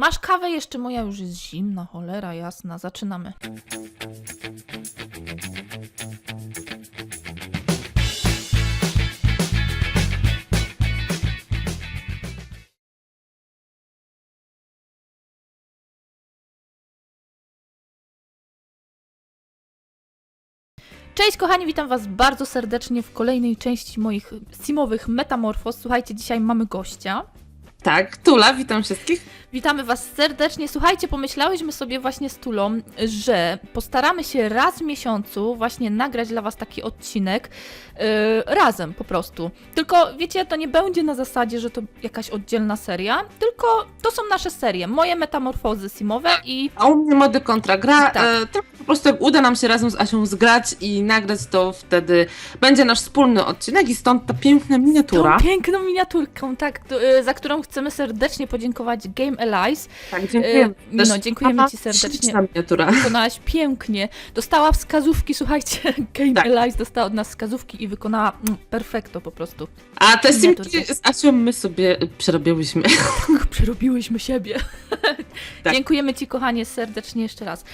Masz kawę jeszcze? Moja już jest zimna, cholera jasna. Zaczynamy. Cześć kochani, witam was bardzo serdecznie w kolejnej części moich simowych metamorfoz. Słuchajcie, dzisiaj mamy gościa. Tak, Tula, witam wszystkich. Witamy Was serdecznie. Słuchajcie, pomyślałyśmy sobie właśnie z Tulą, że postaramy się raz w miesiącu właśnie nagrać dla Was taki odcinek yy, razem po prostu. Tylko wiecie, to nie będzie na zasadzie, że to jakaś oddzielna seria, tylko to są nasze serie. Moje metamorfozy simowe i A u mnie mody kontra gra. Tak. E, tylko po prostu jak uda nam się razem z Asią zgrać i nagrać, to wtedy będzie nasz wspólny odcinek i stąd ta piękna miniatura. tą piękną miniaturką, tak, yy, za którą chcemy serdecznie podziękować Game Allies. Tak, dziękujemy. Też no, dziękujemy Aha, Ci serdecznie. Wykonałaś pięknie. Dostała wskazówki, słuchajcie, Game Tak. Allies dostała od nas wskazówki i wykonała mm, perfekto po prostu. A te simki z Asią my sobie przerobiłyśmy. Tak, Przerobiłyśmy siebie. Tak. Dziękujemy Ci, kochanie, serdecznie jeszcze raz.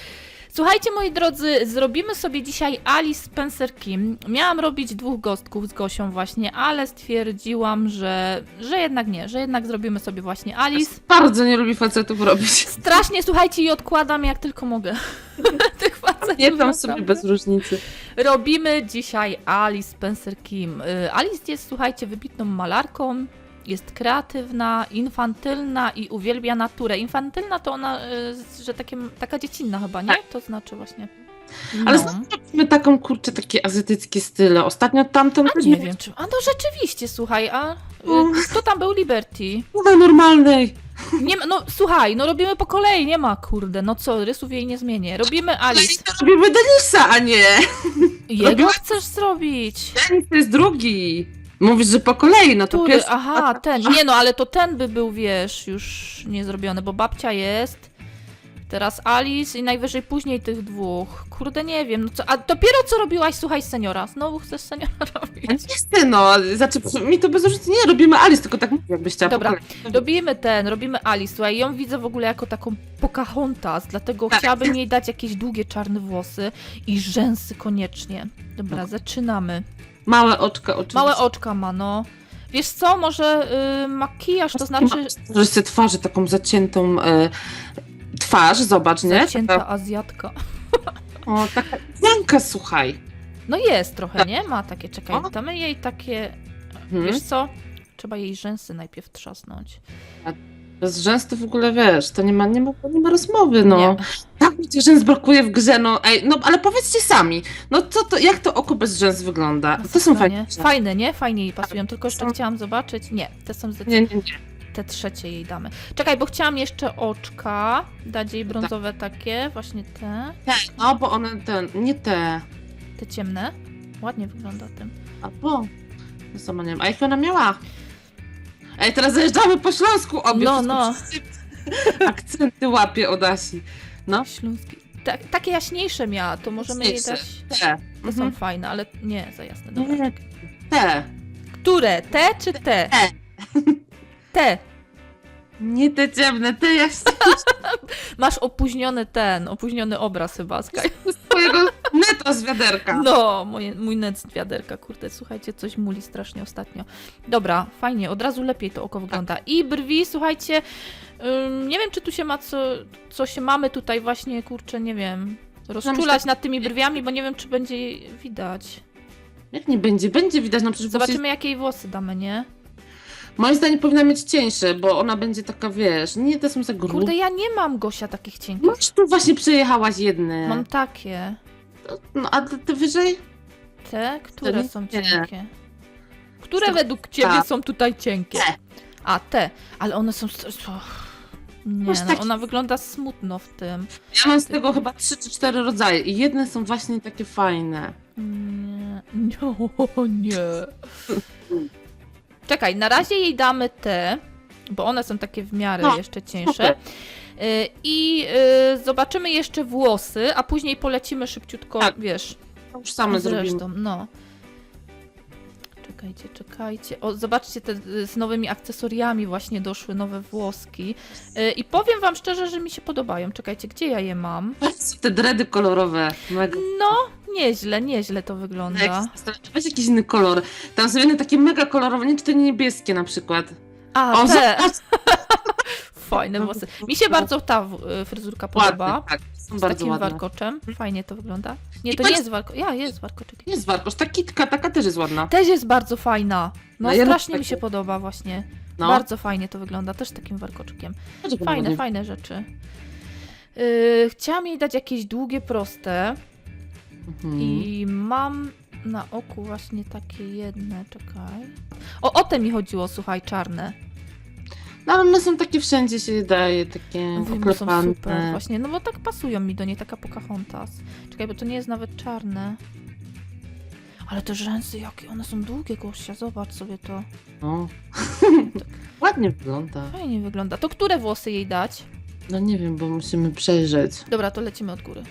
Słuchajcie, moi drodzy, zrobimy sobie dzisiaj Alice Spencer Kim. Miałam robić dwóch gostków z Gosią właśnie, ale stwierdziłam, że, że jednak nie, że jednak zrobimy sobie właśnie Alice. Bardzo nie lubi facetów robić. Strasznie, słuchajcie, i odkładam jak tylko mogę. Tych facetów Nie tam sobie bez różnicy. Robimy dzisiaj Alice Spencer Kim. Y, Alice jest, słuchajcie, wybitną malarką. Jest kreatywna, infantylna i uwielbia naturę. Infantylna to ona, y, że takie, taka dziecinna chyba, nie? Tak. To znaczy właśnie. Ale No. znowu robimy taką, kurczę, takie azjatyckie style. Ostatnio tamten... A nie wiem, czy. A no rzeczywiście, słuchaj, a No. kto tam był Liberty? Chyba normalnej. Nie ma, no słuchaj, no robimy po kolei, nie ma, kurde, no co, rysów jej nie zmienię. Robimy Alice. Robimy Denisa, a nie. Jego robiła- chcesz zrobić? Denis to jest drugi. Mówisz, że po kolei, no to Który? pierwszy. Aha, ten. Nie no, ale to ten by był, wiesz, już nie zrobiony, bo babcia jest. Teraz Alice i najwyżej później tych dwóch. Kurde, nie wiem. No co, a dopiero co robiłaś, słuchaj, seniora. Znowu chcesz seniora robić. Nie chcę, no, znaczy mi to bez różnicy nie, robimy Alice, tylko tak mówię, jakbyś chciała Dobra. po kolei. Robimy ten, robimy Alice. Słuchaj, ją widzę w ogóle jako taką Pocahontas, dlatego Tak. chciałabym jej dać jakieś długie czarne włosy i rzęsy koniecznie. Dobra, zaczynamy. Małe oczka oczywiście. Małe oczka ma, no. Wiesz co, może y, makijaż, to znaczy Że sobie twarzy taką zaciętą e, twarz, zobacz, nie? zacięta Taka, Azjatka. o, taka janka, słuchaj. No jest trochę, nie? Ma takie, czekaj, O. damy jej takie, Mhm. wiesz co? Trzeba jej rzęsy najpierw trzasnąć. Bez rzęs to w ogóle, wiesz, to nie ma, nie ma, nie ma rozmowy, no. Nie. Tak mi tych rzęs brakuje w grze, no, ej, no, ale powiedzcie sami, no co to, jak to oko bez rzęs wygląda? To są fajne. nie? Fajne, nie? Fajnie jej pasują, tylko jeszcze Są- chciałam zobaczyć. Nie, te są Nie, zdecydowanie, nie, nie. te trzecie jej damy. Czekaj, bo chciałam jeszcze oczka, dać jej brązowe takie, właśnie te, Te, no, bo one, ten, nie te, te ciemne. Ładnie wygląda tym. a bo, no sama nie wiem, a jak ona miała? Ej, teraz zajeżdżamy po Śląsku obie, No, wszystko no. wszyscy Akcenty łapie od Asi. No, Śląski. Tak, takie jaśniejsze miała, to możemy jej dać... te. Te są Mhm. fajne, ale nie za jasne. Dobra, Nie. Te. Które? Te czy te? Te. Te. Nie te ciemne, te z Masz opóźniony ten, opóźniony obraz chyba, Sky. twojego neta z wiaderka. No, moje, mój net z wiaderka, kurde, słuchajcie, coś muli strasznie ostatnio. Dobra, fajnie, od razu lepiej to oko wygląda. I brwi, słuchajcie, ym, nie wiem, czy tu się ma co, co się mamy tutaj właśnie, kurczę, nie wiem, rozczulać nad tymi brwiami, bo nie wiem, czy będzie jej widać. Jak nie będzie? Będzie widać, no przecież Zobaczymy. Zobaczymy, jakie jej włosy damy, nie? Moim zdaniem powinna mieć cieńsze, bo ona będzie taka, wiesz, nie te są za grube. Kurde, ja nie mam, Gosia, takich cienkich. Masz tu właśnie przejechałaś jedne. Mam takie. No, a te, te wyżej? Te, które nie? są Nie. cienkie? Które według ciebie Tak. są tutaj cienkie? Te. A, te. Ale one są... Nie, Masz no, ona wygląda smutno w tym. Ja mam z tego chyba trzy czy cztery rodzaje i jedne są właśnie takie fajne. Nie, nie, nie. Czekaj, na razie jej damy te, bo one są takie w miarę No, jeszcze cieńsze. Y, I y, zobaczymy jeszcze włosy, a później polecimy szybciutko, Tak. wiesz, To już same zresztą, zrobimy. no. Czekaj, Czekajcie, czekajcie. O, zobaczcie, te y, z nowymi akcesoriami właśnie doszły nowe włoski. Y, I powiem wam szczerze, że mi się podobają. Czekajcie, gdzie ja je mam? Te dredy kolorowe. Mega. No, nieźle, nieźle to wygląda. Weź jakiś inny kolor. Tam są jedne takie mega kolorowe, nie czy to nie niebieskie na przykład. A, O, te! zobacz, Fajne włosy. Mi się bardzo ta w- y, fryzurka podoba. tak. Są Z bardzo takim ładne. warkoczem. Fajnie to wygląda. Nie, I to patrz- nie jest warkoczek. Ja, jest warkoczek. Jest warkosz, ta kitka, taka też jest ładna. Też jest bardzo fajna. No No, ja strasznie lubię mi się takie. podoba właśnie. No. Bardzo fajnie to wygląda, też takim warkoczkiem. Fajne, fajne rzeczy. Yy, chciałam jej dać jakieś długie, proste Mhm. i mam na oku właśnie takie jedne, czekaj. O, o te mi chodziło, słuchaj, czarne. No ale one są takie wszędzie się daje, takie Wiem, są oklepane. super, właśnie, no bo tak pasują mi do niej, taka Pocahontas. Czekaj, bo to nie jest nawet czarne. Ale te rzęsy, jakie one są długie, gościa, zobacz sobie to. No. Ładnie wygląda. Fajnie wygląda. To które włosy jej dać? No nie wiem, bo musimy przejrzeć. Dobra, to lecimy od góry.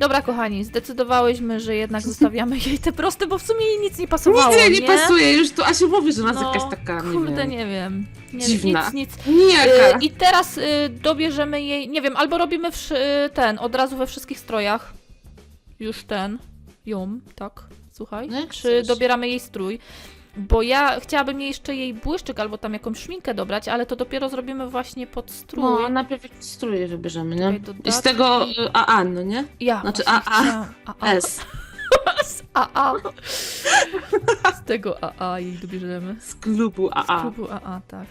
Dobra, kochani, zdecydowałyśmy, że jednak zostawiamy jej te proste, bo w sumie jej nic nie pasowało, Nic jej nie, nie pasuje, już tu Asiu mówi, że jest No, jakaś taka, nie Kurde, wiem, nie wiem. Nie, Dziwna. Nic, nic. nijaka. Y, I teraz y, dobierzemy jej, nie wiem, albo robimy wszy- y, ten, od razu we wszystkich strojach. Już ten, ją, tak, słuchaj. No jak Czy chcesz. dobieramy jej strój? Bo ja chciałabym jej jeszcze jej błyszczyk albo tam jakąś szminkę dobrać, ale to dopiero zrobimy właśnie pod strój. No, najpierw jakieś stroje wybierzemy, nie? Czekaj, I z tego y, AA, no nie? Ja znaczy właśnie AA. chciałam- AA. S. Z AA. Z tego AA jej dobierzemy. Z klubu Z AA. klubu AA, tak.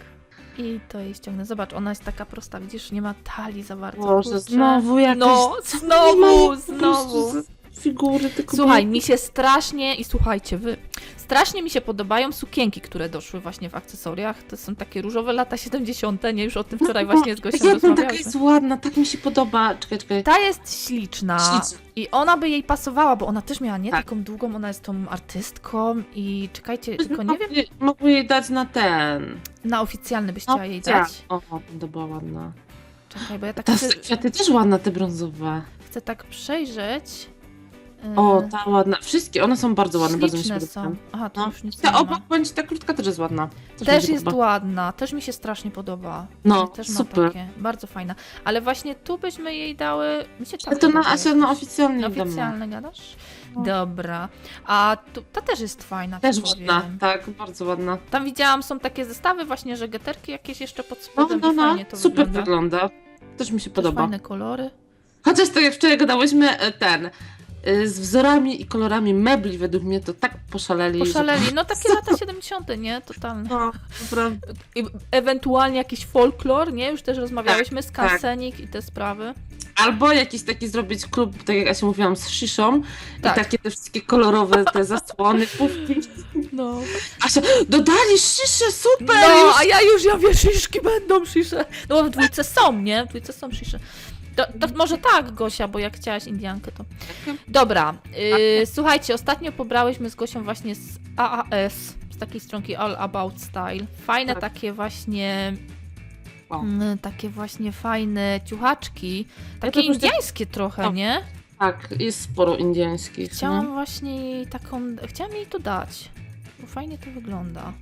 I to jej ściągnę. Zobacz, ona jest taka prosta, widzisz, nie ma talii za bardzo. Boże, kurczę. znowu jakieś... No, znowu, znowu. Figury, tylko Słuchaj, mi się strasznie, i słuchajcie wy, strasznie mi się podobają sukienki, które doszły właśnie w akcesoriach. To są takie różowe lata 70., nie? Już o tym wczoraj właśnie z Jedna taka rozmawiałyśmy. jest ładna, tak mi się podoba. Czekaj, czekaj. Ta jest śliczna Śliczna. i ona by jej pasowała, bo ona też miała nie Tak. taką długą, ona jest tą artystką i czekajcie, tylko nie wiem, Mogły- jej dać na ten. na oficjalny byś No, chciała jej dać. O, to była ładna. Czekaj, bo ja tak Ta chcę, kwiaty też ładne, te brązowe. chcę tak przejrzeć. O, ta ładna. Wszystkie, one są bardzo ładne, bardzo mi się Śliczne podobają. są. Aha, tu No. już nic nie Ta ma. obok bądź ta krótka też jest ładna. mi Też się jest podoba. ładna, też mi się strasznie podoba. No, też ma super. takie, bardzo fajna. Ale właśnie tu byśmy jej dały, mi się Ale tak to na podoba Asia, no jakoś. oficjalnie damy. Oficjalne gadasz? No. Dobra. A tu, ta też jest fajna. Też ci ładna, powiem. tak, bardzo ładna. Tam widziałam, są takie zestawy właśnie, że geterki jakieś jeszcze pod No, spodem no, i no, fajnie to super wygląda. wygląda. Też mi się Też podoba. fajne kolory. Chociaż tak jak wczoraj gadałyśmy, e, ten, e, z wzorami i kolorami mebli według mnie to tak poszaleli. że- Poszaleli. No takie lata 70., nie? Totalne. No, naprawdę. I ewentualnie jakiś folklor, nie? Już też rozmawiałyśmy, tak. skansenik i te sprawy. Albo jakiś taki zrobić klub, tak jak ja się mówiłam, z sziszą Tak. i takie te wszystkie kolorowe te zasłony, pufki. No. Asia, dodali sziszę, super! No, już. a ja już, ja wiem, szyszki będą szysze. No bo w dwójce są, nie? W dwójce są szysze. To, to może tak, Gosia, bo jak chciałaś Indiankę, to... Dobra, yy, słuchajcie, ostatnio pobrałyśmy z Gosią właśnie z AAS, z takiej stronki All About Style. Fajne Tak. takie właśnie... Wow. mm, takie właśnie fajne ciuchaczki. Ja Takie to już- indiańskie trochę, O. nie? Tak, jest sporo indiańskich. Chciałam no. właśnie taką... Chciałam jej to dać. Bo fajnie to wygląda.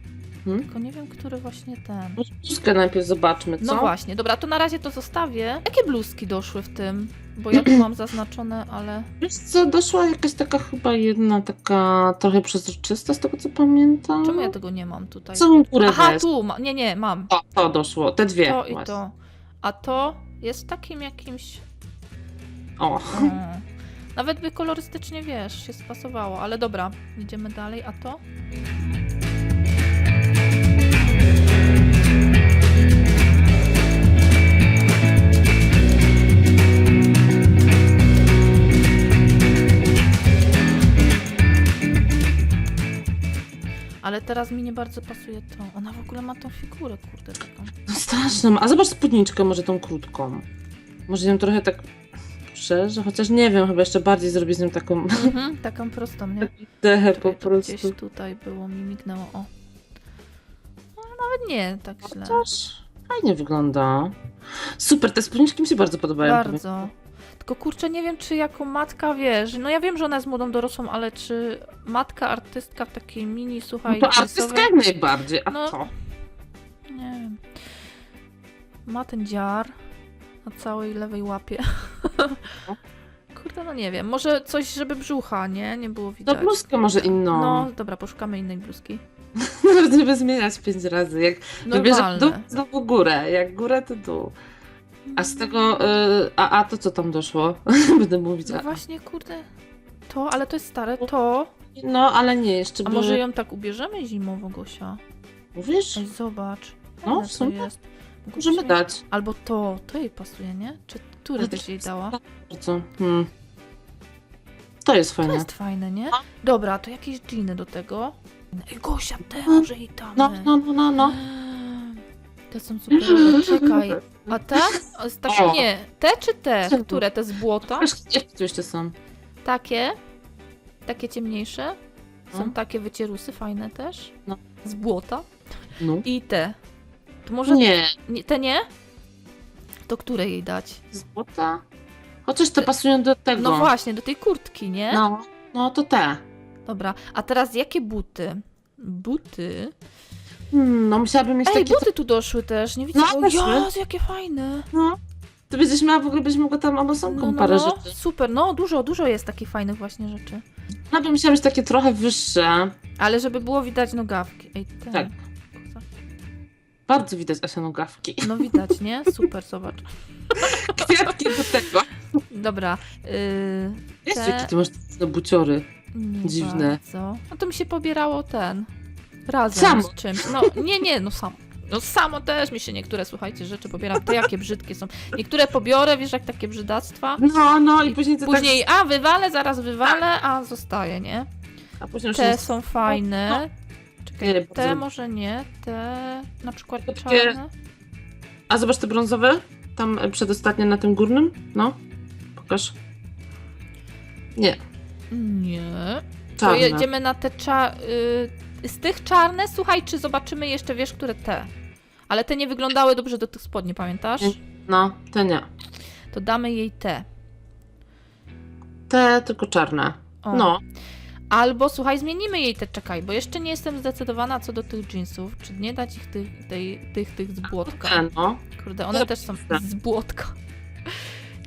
Hmm? Tylko nie wiem, który właśnie ten... Może bluzkę najpierw zobaczmy, co? No właśnie, dobra, to na razie to zostawię. Jakie bluzki doszły w tym? Bo ja tu mam zaznaczone, ale. Wiesz co, doszła jakaś taka chyba jedna taka trochę przezroczysta z tego co pamiętam. Czemu ja tego nie mam tutaj? Całą górę Aha, weź. tu, ma... nie, nie, mam. O, to doszło, te dwie. To i właśnie. to. A to jest takim jakimś. O, Mm. Nawet by kolorystycznie, wiesz, się spasowało, ale dobra, idziemy dalej, a to? Ale teraz mi nie bardzo pasuje to. Ona w ogóle ma tą figurę, kurde, taką. No straszną. A zobacz spódniczkę może tą krótką. Może ją trochę tak szerzę, chociaż nie wiem, chyba jeszcze bardziej zrobię z nią taką Mhm, taką prostą, nie? dechę Czekaj, po to prostu. Gdzieś tutaj było, mi mignęło, o. No, nawet nie tak źle. Chociaż fajnie wygląda. Super, te spódniczki mi się bardzo podobają. Bardzo. Tylko kurczę, nie wiem, czy jako matka wiesz. No ja wiem, że ona jest młodą dorosłą, ale czy matka artystka w takiej mini, No słuchaj, to artystka jak najbardziej, a No. co? Nie wiem. Ma ten dziar na całej lewej łapie. Kurde, no nie wiem. Może coś, żeby brzucha, nie? Nie było widać. bluzkę może inną. No, dobra, poszukamy innej bluzki. Nawet żeby zmieniać pięć razy. Jak wybierze Normalne. dół, znowu górę. Jak górę, to dół. A z tego, y, a, a to co tam doszło? Będę mówić. No A, właśnie, kurde. To, ale to jest stare, to. no, ale nie, jeszcze A może ją tak ubierzemy zimowo, Gosia? Mówisz? Ej, zobacz. No, w to sumie jest. Możemy dać. Albo to, to jej pasuje, nie? Czy które Ale byś to jej dała? Bardzo. Hmm. To jest To fajne. jest fajne, nie? No. Dobra, to jakieś dżiny do tego. Ej, Gosia, te No. może jej damy. No, no, no, no, no. Te są super. Czekaj. A te? O, takie, O. nie. Te czy te? Które? Te z błota? Jakie tu jeszcze są? Takie. Takie ciemniejsze. Są No. takie wycierusy fajne też. No. Z błota. No. I te. To może Nie, nie, te nie? To które jej dać? złota. Chociaż te pasują do tego. No właśnie, do tej kurtki, nie? No, no to te. Dobra, a teraz jakie buty? Buty? Hmm, no musiałabym mieć Ej, takie... buty tu doszły też, nie widzę. No, weszły. Jezu, jakie fajne. No. To będziesz miała, w ogóle byś mogła tam amazonką No, no, parę no, rzeczy. super, no dużo, dużo jest takich fajnych właśnie rzeczy. No bym musiała mieć takie trochę wyższe. Ale żeby było widać nogawki. Ej, ten. Tak. Bardzo widać Asia nogawki. No widać, nie? Super, zobacz. Kwiatki do tego. Dobra. Yy, Wiesz, Te- jakie ty masz te buciory. nie Dziwne. Bardzo. No to mi się pobierało ten. Razem Samo. z czymś. No nie, nie, no samo. No samo też mi się niektóre, słuchajcie, rzeczy pobieram. To jakie brzydkie są. Niektóre pobiorę, wiesz, jak takie brzydactwa. No, no i później to Później, a wywalę, zaraz wywalę, a zostaje, nie? tak... A później Te jest... są fajne. Czekaj, Nie, te bardzo- może nie, te na przykład Takie- czarne. A zobacz te brązowe? Tam e, przedostatnie na tym górnym? No. Pokaż. Nie, Nie. To czarne. jedziemy na te cza... Y... Z tych czarne, słuchaj, czy zobaczymy jeszcze, wiesz, które te. Ale te nie wyglądały dobrze do tych spodni, pamiętasz? No, te nie. To damy jej te. Te tylko czarne. O. No. Albo słuchaj, zmienimy jej te, czekaj, bo jeszcze nie jestem zdecydowana co do tych jeansów. Czy nie dać ich tych, tej, tych, tych z błotka? No. Kurde, one też są z błotka.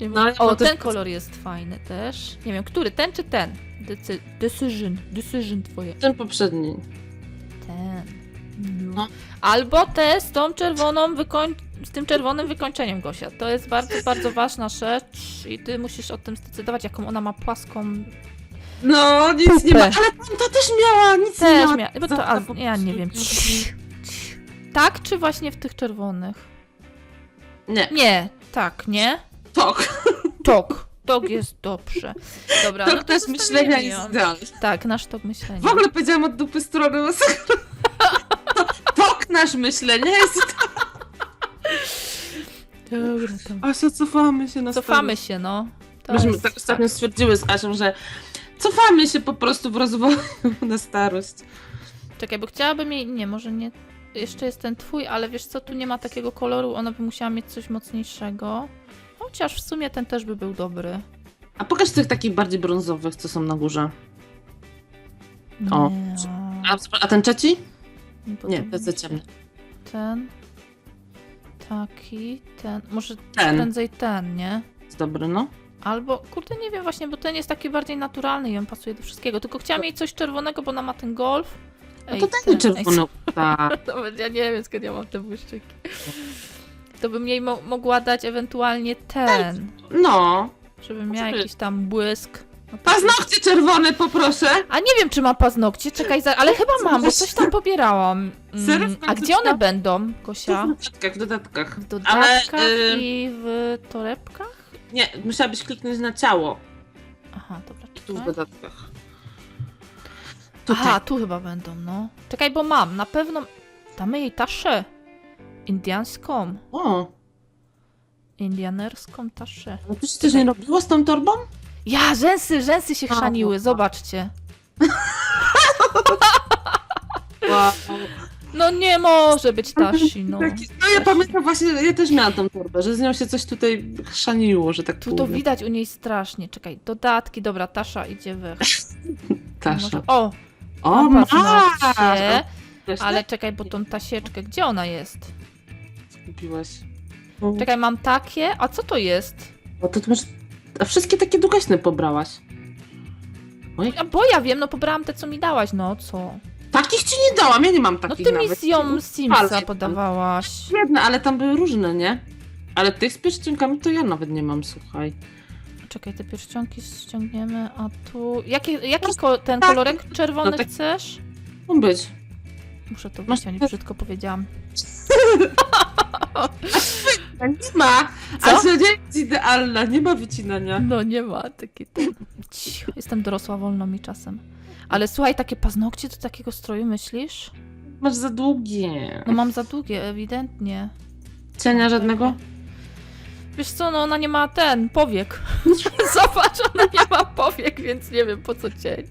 Nie. No, o, ten kolor jest fajny też. Nie wiem, który, ten czy ten? Decy decision, decision twoje. Ten poprzedni. Ten. No. No. Albo te z tą czerwoną wykoń... z tym czerwonym wykończeniem, Gosia. To jest bardzo, bardzo ważna rzecz i ty musisz o tym zdecydować, jaką ona ma płaską... No, nic nie ma. Ale tam ta też miała, nic nie Też miała. mia... Bo to, a, ja nie wiem. Tak, czy właśnie w tych czerwonych? Nie, Nie, tak, nie? Tok. Tok. Tok jest dobrze. Dobra, no Tok to też zostawimy myślenia ją. jest idealny. Tak, nasz tok myślenia. W ogóle powiedziałam od dupy strony. Tok nasz myślenia jest Dobra, tam. Asia, cofamy się na Cofamy się, no. To Myśmy jest tak ostatnio stwierdziły z Asią, że cofamy się po prostu w rozwoju na starość. Czekaj, bo chciałabym jej... Nie, może nie... Jeszcze jest ten twój, ale wiesz co, tu nie ma takiego koloru, ona by musiała mieć coś mocniejszego. Chociaż w sumie ten też by był dobry. A pokaż tych takich bardziej brązowych, co są na górze. O. Nie, A, a ten trzeci? nie to jest za ciemny. Ten. Taki, ten. Może Ten. prędzej ten, nie? Jest dobry, no. Albo, kurde, nie wiem właśnie, bo ten jest taki bardziej naturalny i on pasuje do wszystkiego. Tylko chciałam mieć coś czerwonego, bo ona ma ten golf. No to daj mi czerwoną. Tak. Nawet ja nie wiem, skąd ja mam te błyszczyki. To bym jej mo- mogła dać ewentualnie ten, No. żeby miała Może jakiś tam błysk. No Paznokcie czerwone poproszę. A nie wiem, czy mam paznokcie, czekaj, za... ale chyba mam, bo coś tam pobierałam. Serio? Mm, W a gdzie one trzeba- będą, Gosia? W dodatkach, w dodatkach. W Ale, dodatkach y, i w torebkach? Nie, musiałabyś kliknąć na ciało. Aha, dobra, Tu w czekaj. dodatkach. Tutaj. Aha, tu chyba będą, no. Czekaj, bo mam, na pewno... Damy jej taszę. Indiańską. O, Indianerską taszę. no to się też nie robiło z tą torbą? Ja, rzęsy, rzęsy się A, chrzaniły, no. zobaczcie. Wow. No nie może być tashi, no. No ja pamiętam właśnie, ja też miałam tą torbę, że z nią się coś tutaj chrzaniło, że tak Tu to powiem. widać u niej strasznie. Czekaj, dodatki, dobra, tasza idzie we. Tasza. Może... O, O, masz! ale ale... czekaj, bo tą tasieczkę, gdzie ona jest? Kupiłaś. Czekaj, mam takie, a co to jest? O, to ty masz... A wszystkie takie długaśne pobrałaś. A bo ja wiem, no pobrałam te, co mi dałaś, no co? Takich ci nie dałam, ja nie mam No takich ty mi nawet. z ją z Simsa podawałaś. Jedne, ale tam były różne, nie? Ale tych z pierścionkami to ja nawet nie mam, słuchaj. Czekaj, te pierścionki ściągniemy, a tu... Jaki, jaki ko ten tak. kolorek czerwony No tak- chcesz? Mógł być. Muszę to Masz- wyciąć, brzydko powiedziałam. Nie ma! Co? A codziennie jest idealna, nie ma wycinania. No nie ma, taki. Cicho, Jestem dorosła, wolno mi czasem. Ale słuchaj, takie paznokcie do takiego stroju myślisz? Masz za długie. No mam za długie, ewidentnie. Cienia żadnego? Wiesz co, no ona nie ma ten, powiek. Zobacz, ona nie ma powiek, więc nie wiem po co cień.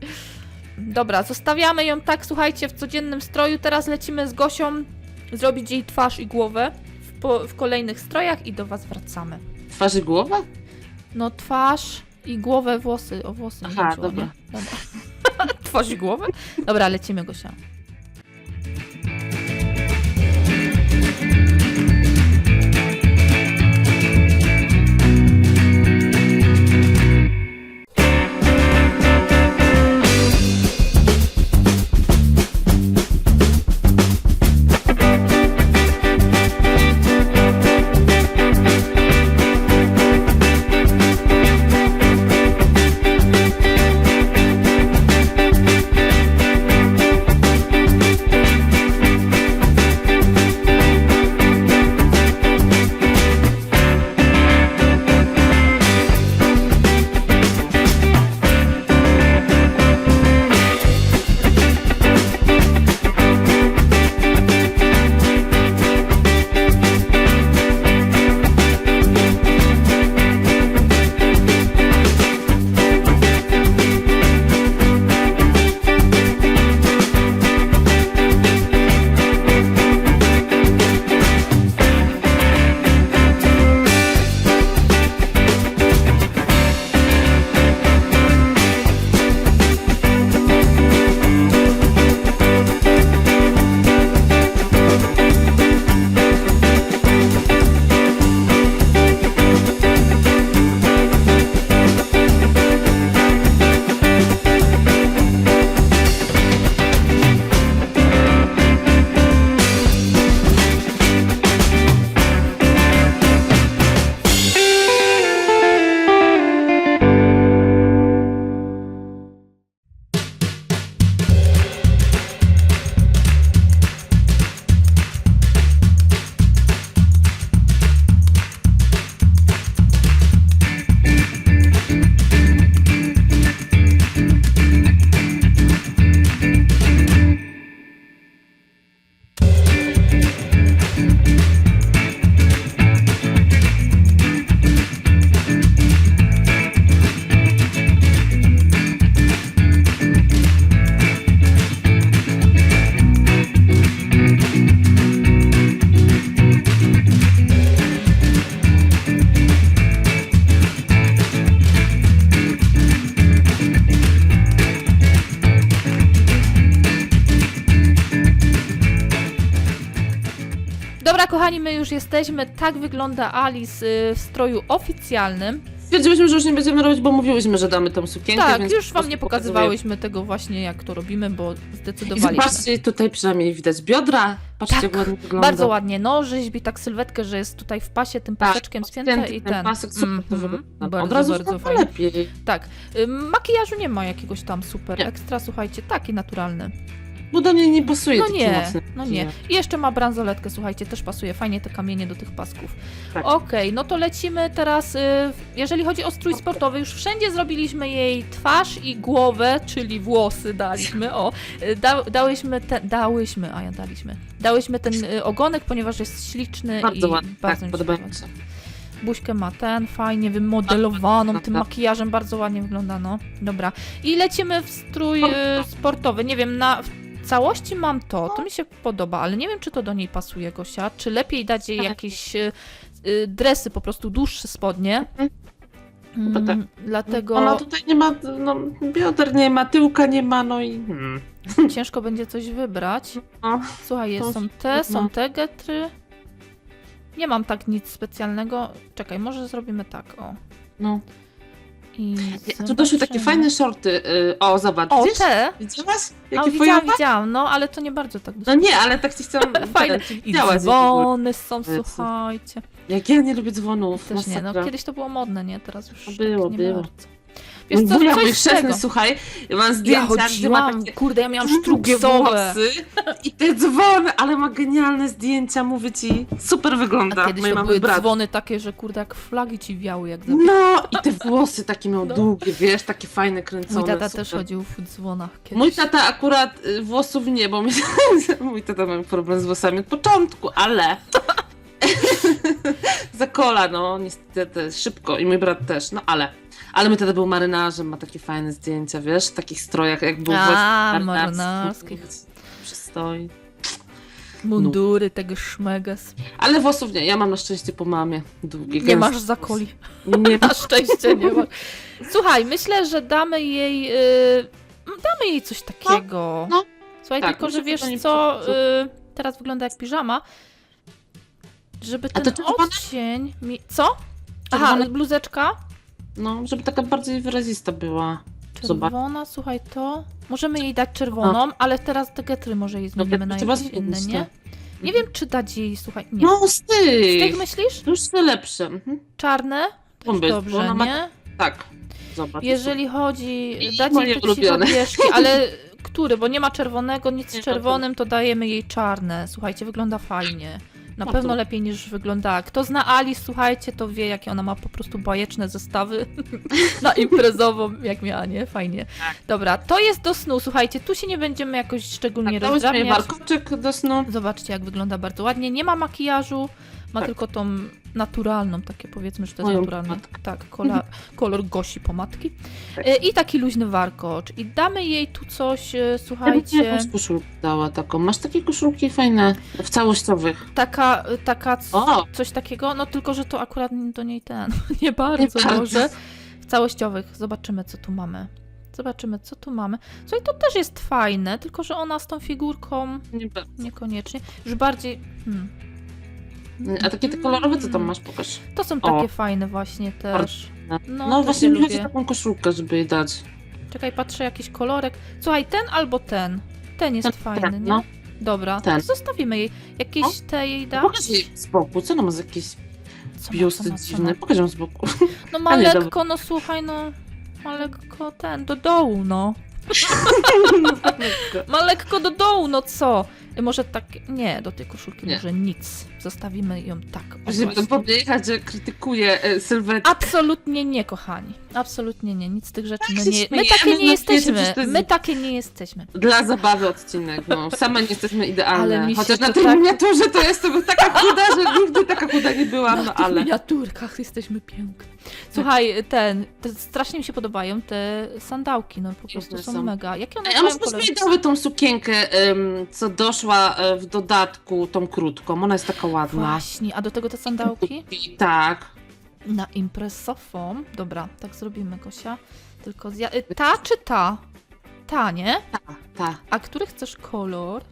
Dobra, zostawiamy ją tak, słuchajcie, w codziennym stroju. Teraz lecimy z Gosią zrobić jej twarz i głowę po, w kolejnych strojach i do was wracamy. Twarz i głowa? No twarz i głowę, włosy, o włosy. nie Aha, dobra. dobra. twarz i głowę? Dobra, lecimy Gosia. Już jesteśmy. Tak wygląda Alice y, w stroju oficjalnym. Stwierdziłyśmy, że już nie będziemy robić, bo mówiłyśmy, że damy tą sukienkę, Tak, już wam nie pokazuję. pokazywałyśmy tego właśnie, jak to robimy, bo I zdecydowaliśmy. zobaczcie, tutaj przynajmniej widać biodra. Patrzcie, Tak, ładnie wygląda. Bardzo ładnie, no, rzeźbi tak sylwetkę, że jest tutaj w pasie tym Tak, paseczkiem spięte Spięty i ten ten. pasek, super to Mhm, wygląda. Bardzo, Od razu bardzo fajnie. lepiej. Tak, y, makijażu nie ma jakiegoś tam super Nie. ekstra, słuchajcie, taki naturalny. Bo do mnie nie pasuje No taki nie, mocny. no nie. I jeszcze ma bransoletkę, słuchajcie, też pasuje fajnie te kamienie do tych pasków. Tak. Okej, no to lecimy teraz, y, jeżeli chodzi o strój sportowy, już wszędzie zrobiliśmy jej twarz i głowę, czyli włosy daliśmy, o, y, da, dałyśmy, te, dałyśmy, a ja daliśmy, dałyśmy ten y, ogonek, ponieważ jest śliczny Bardzo i ładnie, bardzo tak, mi się podoba mi się. Buźkę ma ten, fajnie wymodelowaną, Tak, tym tak. makijażem bardzo ładnie wygląda, no. Dobra. I lecimy w strój sportowy. Nie wiem, na całości mam to, to mi się podoba, ale nie wiem, czy to do niej pasuje, Gosia. Czy lepiej dać jej Tak. jakieś y, y, dresy, po prostu dłuższe spodnie. Mhm. Chyba tak. Mm, Dlatego Ona tutaj nie ma, no, bioder nie ma, tyłka nie ma, no i... Hmm. ciężko będzie coś wybrać. No, Słuchaj, To są te, są no. te getry. Nie mam tak nic specjalnego. Czekaj, może zrobimy tak, o. no. I A tu doszły takie zobaczymy. fajne shorty. y, O, zobacz, O, widzisz? te! Widziałaś? A, Jakie widziałam, fajowe? widziałam, no ale to nie bardzo tak. No nie, ale tak ci chciałam... Fajne. ten, I widziałaś, jakie były. dzwony są, Jezu. słuchajcie. Jak ja nie lubię dzwonów, Też nie, no masakra. kiedyś to było modne, nie? Teraz już No było, tak nie było. bardzo. Wiesz Mój co, wuja, mój coś z tego. słuchaj, ja mam Ja zdjęcia, gdzie ma chodziłam, takie kurde, ja miałam sztruksowe. włosy i te dzwony, ale ma genialne zdjęcia, mówię ci, super wygląda. A kiedyś Mojej to mamy były brat. dzwony takie, że kurde, jak flagi ci wiały, jak za... No i te włosy takie miał No. długie, wiesz, takie fajne, kręcone. Mój tata super. też chodził w dzwonach kiedyś. Mój tata akurat y, włosów nie, bo mi, mój tata miał problem z włosami od początku, ale za kola, no niestety szybko i mój brat też, no ale. Ale mój tata był marynarzem, ma takie fajne zdjęcia, wiesz, w takich strojach, jak był A, marynarskich. Przystoi. Mundury tego szmegas. Ale włosów nie, ja mam na szczęście po mamie długie, Nie masz zakoli. Nie Na szczęście nie ma. Słuchaj, myślę, że damy jej. y, damy jej coś takiego. no. Słuchaj, Tak, tylko że wiesz co. przeszkadza. Y, teraz wygląda jak piżama. Żeby A to ten odcień. Mi... Co? Aha, bluzeczka. No, żeby taka bardziej wyrazista była. Zobacz. Czerwona, słuchaj to. Możemy jej dać czerwoną, ale teraz te getry może jej zmienimy na trzeba jakieś inne, zmienić, nie? tak. Nie wiem, czy dać jej, słuchaj, nie. No, z Z tych tych. myślisz? Już te lepsze. Mhm. Czarne? Bo Dobrze, ona ma- nie? Tak. Zobacz. Jeżeli chodzi, I dać moje jej ulubione. cichobieżki, ale który, bo nie ma czerwonego, nic Nie z ma czerwonym, to dajemy jej czarne. Słuchajcie, wygląda fajnie. Na No pewno to- lepiej niż wyglądała. Kto zna Alice, słuchajcie, to wie, jakie ona ma po prostu bajeczne zestawy na imprezową, jak miała, nie? Fajnie. Tak. Dobra, to jest do snu, słuchajcie, tu się nie będziemy jakoś szczególnie Tak, rozdrabniać. warkoczek do snu. Zobaczcie, jak wygląda bardzo ładnie. Nie ma makijażu, ma Tak. tylko tą naturalną, takie powiedzmy, że to jest naturalne. Tak, kolor, kolor gosi pomadki. Tak. E, I taki luźny warkocz. I damy jej tu coś, e, Ja bym słuchajcie, jakąś koszulkę dała taką. Masz takie koszulki fajne, w całościowych. taka, e, taka O! coś takiego, no tylko, że to akurat do niej ten, nie bardzo bardzo. może. W całościowych, zobaczymy, co tu mamy. Zobaczymy, co tu mamy. Słuchaj, to też jest fajne, tylko, że ona z tą figurką Nie niekoniecznie. Już bardziej... Hmm. A takie te kolorowe, co tam masz? Pokaż. To są O. takie fajne właśnie też. No, No, no właśnie mi chodzi o taką koszulkę, żeby jej dać. Czekaj, patrzę jakiś kolorek. Słuchaj, ten albo ten. Ten jest fajny, nie? no. Dobra, Ten. to zostawimy jej. Jakieś te jej da? Pokaż jej z boku, co ona ma za jakieś Co ma, co biusty ma, co dziwne? ma? Pokaż ją z boku. No ma A nie, dobra. lekko, no słuchaj, no. Ma lekko ten, do dołu, no. Ma lekko do dołu, no co? Y, Może tak, nie, do tej koszulki Nie. może nic. Zostawimy ją tak. właśnie. podjechać, że krytykuje e, sylwetkę. Absolutnie nie, kochani. Absolutnie nie. Nic z tych rzeczy. My, się nie, my takie no nie wiecie, jesteśmy. My takie nie jesteśmy. Dla zabawy odcinek, no. Same nie jesteśmy idealne. Ale Chociaż na tej tak- miniaturze to jestem taka chuda, że nigdy taka chuda nie byłam, Na no ale... miniaturkach jesteśmy piękne. Słuchaj, ten, te, strasznie mi się podobają te sandałki, no po prostu są, są. mega. Jakie one A może byśmy dały tą sukienkę, em, co doszła e, w dodatku, tą krótką. Ona jest taka ładna. Właśnie, a do tego te sandałki? I tak. Na impresową. Dobra, tak zrobimy, Gosia. Tylko zja... y, Ta czy ta? Ta, nie? Ta, ta. A który chcesz kolor?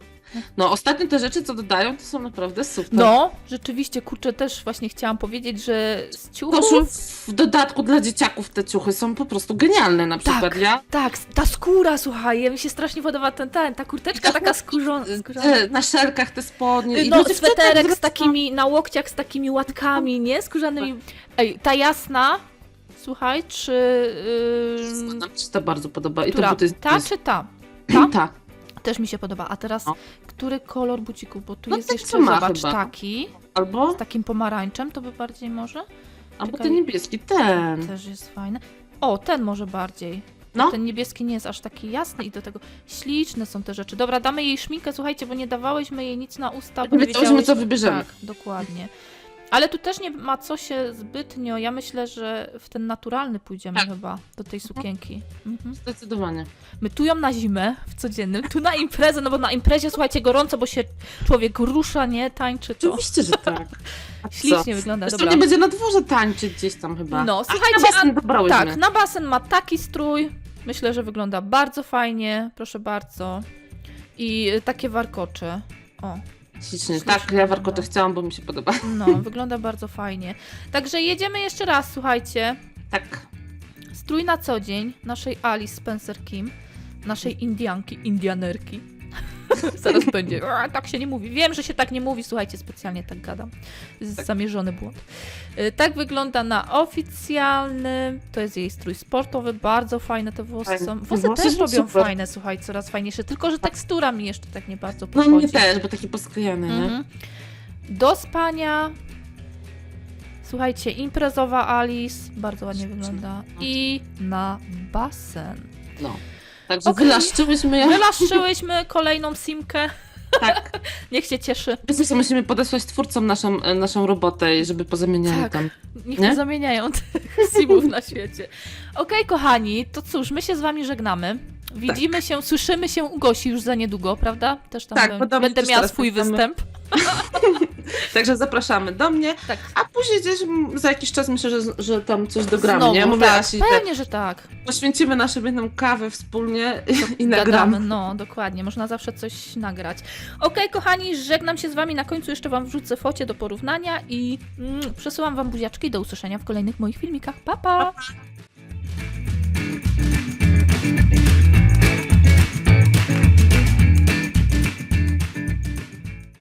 No, ostatnio te rzeczy, co dodają, to są naprawdę super. No, rzeczywiście, kurczę, też właśnie chciałam powiedzieć, że z ciuchów... Poszły w dodatku dla dzieciaków te ciuchy są po prostu genialne na przykład. Tak, Ja tak, ta skóra, słuchaj, mi się strasznie podoba ten, ten ta kurteczka taka skórzona. te, na szelkach te spodnie. i No, sweterek z takimi, na łokciach z takimi łatkami, nie? Skórzanymi. Ej, ta jasna, słuchaj, czy... Yy, Nam się to bardzo podoba. I która? to buty Ta czy ta? Ta? Ta. Też mi się podoba. A teraz, No. który kolor bucików? Bo tu No jest jeszcze, co ma zobacz, chyba. taki, Albo, z takim pomarańczem, to by bardziej może? albo ten niebieski, ten. Też jest fajny. O, ten może bardziej. No. Ten niebieski nie jest aż taki jasny i do tego śliczne są te rzeczy. Dobra, damy jej szminkę, słuchajcie, bo nie dawałyśmy jej nic na usta, bo Nie nie wiedziałyśmy, wiedziałyśmy... co wybierzemy. Tak, dokładnie. Ale tu też nie ma co się zbytnio, ja myślę, że w ten naturalny pójdziemy Tak. chyba, do tej sukienki. Mhm. Zdecydowanie. My tu ją na zimę, w codziennym, tu na imprezę, no bo na imprezie, słuchajcie, gorąco, bo się człowiek rusza, nie, tańczy, to Oczywiście, że tak. A ślicznie wygląda, Zresztą dobra. nie będzie na dworze tańczyć gdzieś tam chyba. No, A słuchajcie, na basen a- dobrałyśmy. Tak, na basen ma taki strój. Myślę, że wygląda bardzo fajnie. Proszę bardzo. I takie warkocze. O, Ślicznie Tak, ja wygląda. warkocze chciałam, bo mi się podoba. no, wygląda bardzo fajnie. Także jedziemy jeszcze raz, słuchajcie. Tak. Strój na co dzień naszej Alice Spencer Kim, naszej Indianki, Indianerki. Zaraz będzie. Tak się nie mówi. Wiem, że się tak nie mówi, słuchajcie, specjalnie tak gadam. Tak. Zamierzony błąd. Y, Tak wygląda na oficjalnym. To jest jej strój sportowy, bardzo fajne te włosy Fajne. są. Włosy włosy też są robią super. fajne, słuchaj, coraz fajniejsze. Tylko, że tekstura mi jeszcze tak nie bardzo No podchodzi. mnie też, bo taki posklejany, nie? Mhm. Do spania. Słuchajcie, imprezowa Alice, bardzo ładnie wygląda. I na basen. No. Także Okej. wylaszczyłyśmy ją. Wylaszczyłyśmy kolejną simkę. Tak. Niech się cieszy. Wiecie co, musimy podesłać twórcom naszą, e, naszą robotę, żeby pozamieniali Tak. tam. Niech Nie? nie? zamieniają tych simów na świecie. Okej, kochani, to cóż, my się z wami żegnamy. Widzimy się, słyszymy się u Gosi już za niedługo, prawda? Też tam Tak, bym- będę miała swój występ. Także zapraszamy do mnie, Tak. a później gdzieś za jakiś czas myślę, że, że tam coś dogramy, Znowu, nie? Tak, Asi, pewnie, że tak. poświęcimy na siebie jedną kawę wspólnie i, i nagramy. Gadamy, no dokładnie, można zawsze coś nagrać. Okej, kochani, żegnam się z wami. Na końcu jeszcze wam wrzucę focie do porównania i mm, przesyłam wam buziaczki do usłyszenia w kolejnych moich filmikach. Pa, pa!